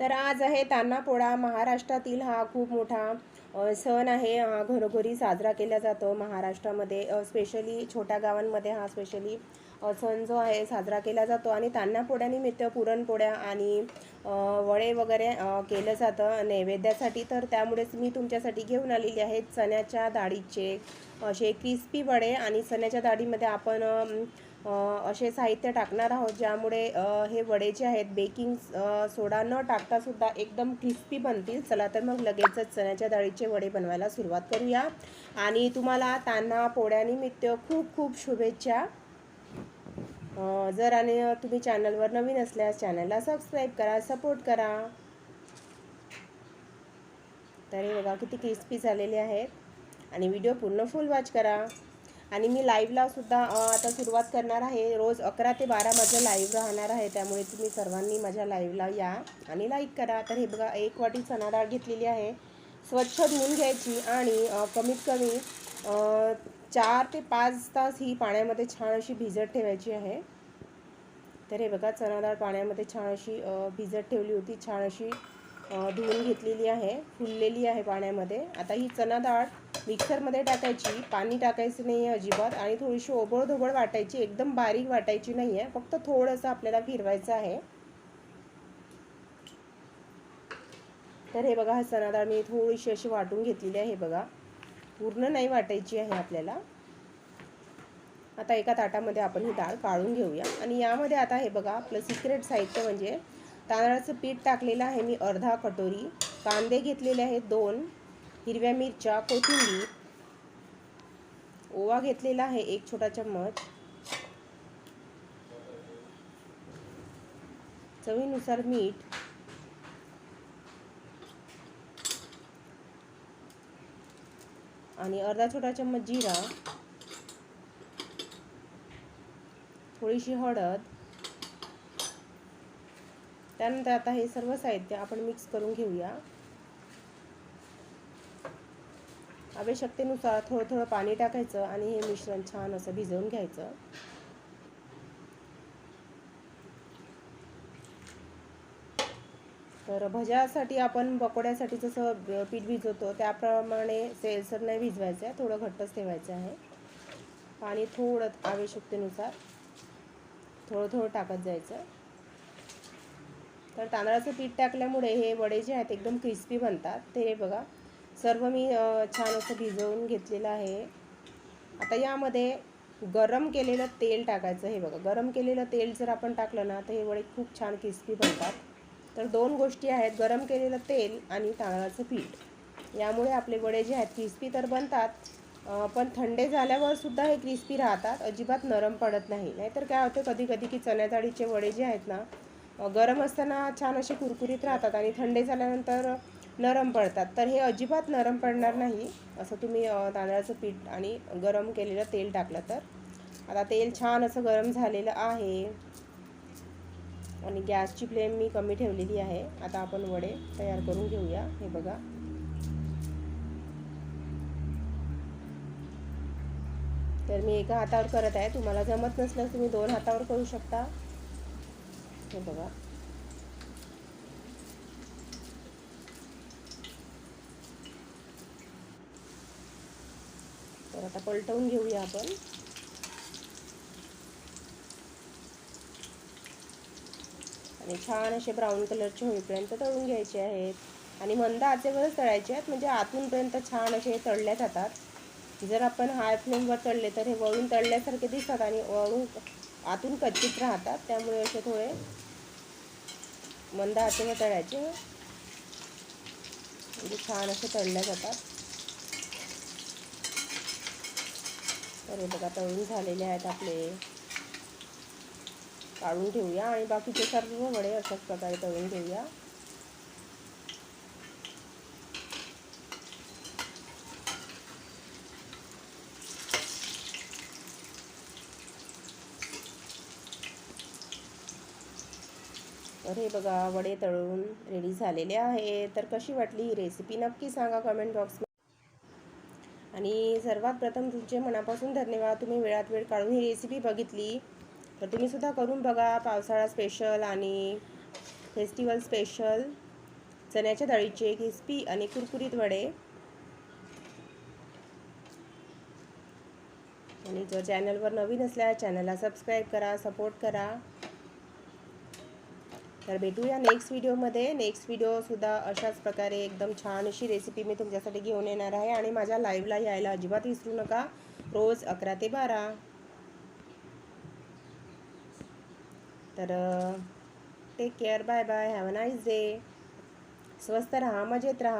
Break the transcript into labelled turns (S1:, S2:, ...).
S1: तर आज आहे तान्हापोळा. महाराष्ट्रातील हा खूप मोठा सण आहे. हा घरोघरी साजरा केला जातो महाराष्ट्रामध्ये. स्पेशली छोट्या गावांमध्ये हा स्पेशली सण जो आहे साजरा केला जातो. आणि तान्हापोळ्यानिमित्त पुरणपोळ्या आणि वडे वगैरे केलं जातं नैवेद्यासाठी. तर त्यामुळेच मी तुमच्यासाठी घेऊन आलेली आहे चण्याच्या डाळीचे असे क्रिस्पी वडे. आणि चण्याच्या डाळीमध्ये आपण असे साहित्य टाकणार आहोत ज्यामुळे हे वडे जे आहेत बेकिंग सोडा न टाकतासुद्धा एकदम क्रिस्पी बनतील. चला तर मग लगेचच चण्याच्या डाळीचे वडे बनवायला सुरुवात करूया. आणि तुम्हाला तान्हा पोळ्यानिमित्त खूप खूप शुभेच्छा. जर आणि तुम्ही चॅनलवर नवीन असल्यास चॅनलला सबस्क्राईब करा सपोर्ट करा. तर हे बघा किती क्रिस्पी झालेले आहेत. आणि व्हिडिओ पूर्ण फुल वॉच करा. आणि मी लाईव्हला सुद्धा आता सुरुवात करणार आहे. रोज अकरा ते बारा माझं लाईव्ह राहणार आहे. त्यामुळे तुम्ही सर्वांनी माझ्या लाईव्हला या आणि लाईक करा. तर हे बघा एक वाटी चणा डाळ घेतलेली आहे. स्वच्छ धुवून घ्यायची आणि कमीत कमी चार ते पाच तास ही पाण्यामध्ये छान अशी भिजत ठेवायची आहे. तर हे बघा चणा डाळ पाण्यामध्ये छान अशी भिजत ठेवली होती. छान अशी धुवून घेतलेली आहे. फुललेली आहे पाण्यामध्ये. आता ही चणा डाळ मिक्सरमध्ये टाकायची पाणी टाकायचं नाही आहे अजिबात आणि थोडीशी ओबळ धोबळ वाटायची एकदम बारीक वाटायची नाही आहे फक्त थोडंसं आपल्याला फिरवायचं आहे. तर हे बघा हा चणा मी थोडीशी अशी वाटून घेतलेली आहे बघा. पूर्ण नाही वाटायची आहे आपल्याला. आता एका ताटामध्ये आपण ही डाळ काढून घेऊया. आणि यामध्ये आता हे बघा आपलं सिक्रेट साहित्य म्हणजे तांदळाचं पीठ टाकलेलं आहे मी अर्धा कटोरी. कांदे घेतलेले आहेत दोन. हिरव्या मिरच्या कोथिंबीर. ओवा घेतलेला आहे एक छोटा चम्मच. चवीनुसार मीठ. आणि अर्धा छोटा चम्मच जिरा. थोडीशी हळद. त्यानंतर आता हे सर्व साहित्य आपण मिक्स करून घेऊया. आवश्यकतेनुसार थोडं थोडं पाणी टाकायचं आणि हे मिश्रण छान असं भिजवून घ्यायचं. तर भज्यासाठी आपण पकोड्यासाठी जसं पीठ भिजवतो त्याप्रमाणे सेलसर नाही भिजवायचं आहे थोडं घट्टच ठेवायचं आहे. पाणी थोडं आवश्यकतेनुसार थोडं थोडं टाकत जायचं. तर तांदळाचं पीठ टाकल्यामुळे हे वडे जे आहेत एकदम क्रिस्पी बनतात. ते बघा सर्व मी छान असं भिजवून घेतलेलं आहे. आता यामध्ये गरम केलेलं तेल टाकायचं हे बघा. गरम केलेलं तेल जर आपण टाकलं ना तर हे वडे खूप छान क्रिस्पी बनतात. तर दोन गोष्टी आहेत. गरम केलेलं तेल आणि तांदळाचं पीठ. यामुळे आपले वडे जे आहेत क्रिस्पी तर बनतात पण थंडे झाल्यावर सुद्धा हे क्रिस्पी राहतात. अजिबात नरम पडत नाही. नाहीतर काय होतं कधी कधी की चण्याचाळीचे वडे जे आहेत ना गरम असताना छान असे कुरकुरीत राहतात आणि थंडे झाल्यानंतर नरम पडतात. तर हे अजिबात नरम पडणार नाही. असं तुम्ही तांदळाचं पीठ आणि गरम केलेलं तेल टाकलं तर. आता तेल छान असं गरम झालेलं आहे. आणि गॅसची फ्लेम मी कमी ठेवलेली आहे. आता आपण वडे तयार करून घेऊया. हे बघा. तर मी एका हातावर करत आहे. तुम्हाला जमत नसल्यास तुम्ही दोन हातावर करू शकता. हे बघा. तर आता पलटवून घेऊया आपण. आणि छान असे ब्राऊन कलरचे होईपर्यंत तळून घ्यायचे आहेत. आणि मंद आचेवरच तळायचे आहेत म्हणजे आतूनपर्यंत छान असे तळल्या जातात. जर आपण हाय फ्लेमवर तळले तर हे वळून तळल्यासारखे दिसतात आणि वळून आतून कच्चित राहतात. त्यामुळे असे थोडे मंद आचेवर तळायचे. म्हणजे छान असे तळल्या जातात. तर हे बघा तळून झालेले आहेत आपले. काढून ठेवूया आणि बाकीचे सर्व वडे अशाच प्रकारे तळून घेऊया तर हे बघा वडे तळून रेडी झालेले आहे तर कशी वाटली ही रेसिपी नक्की सांगा कमेंट बॉक्समध्ये आणि सर्वात प्रथम तुमचे मनापासून धन्यवाद. तुम्ही वेळात वेळ काढून ही रेसिपी बघितली. तर तुम्ही सुद्धा करून बघा पावसाळा स्पेशल आणि फेस्टिवल स्पेशल चण्याच्या डाळीचे क्रिस्पी आणि कुरकुरीत वडे. आणि जर चॅनलवर नवीन असल्या चॅनलला सबस्क्राईब करा सपोर्ट करा. तर भेटूया नेक्स्ट व्हिडिओमध्ये नेक्स्ट व्हिडिओसुद्धा अशाच प्रकारे एकदम छान अशी रेसिपी मी तुमच्यासाठी घेऊन येणार आहे आणि माझ्या लाईव्हला यायला अजिबात विसरू नका. रोज अकरा ते बारा. तर take care bye bye have a nice day स्वस्त राहा मजेत राहा.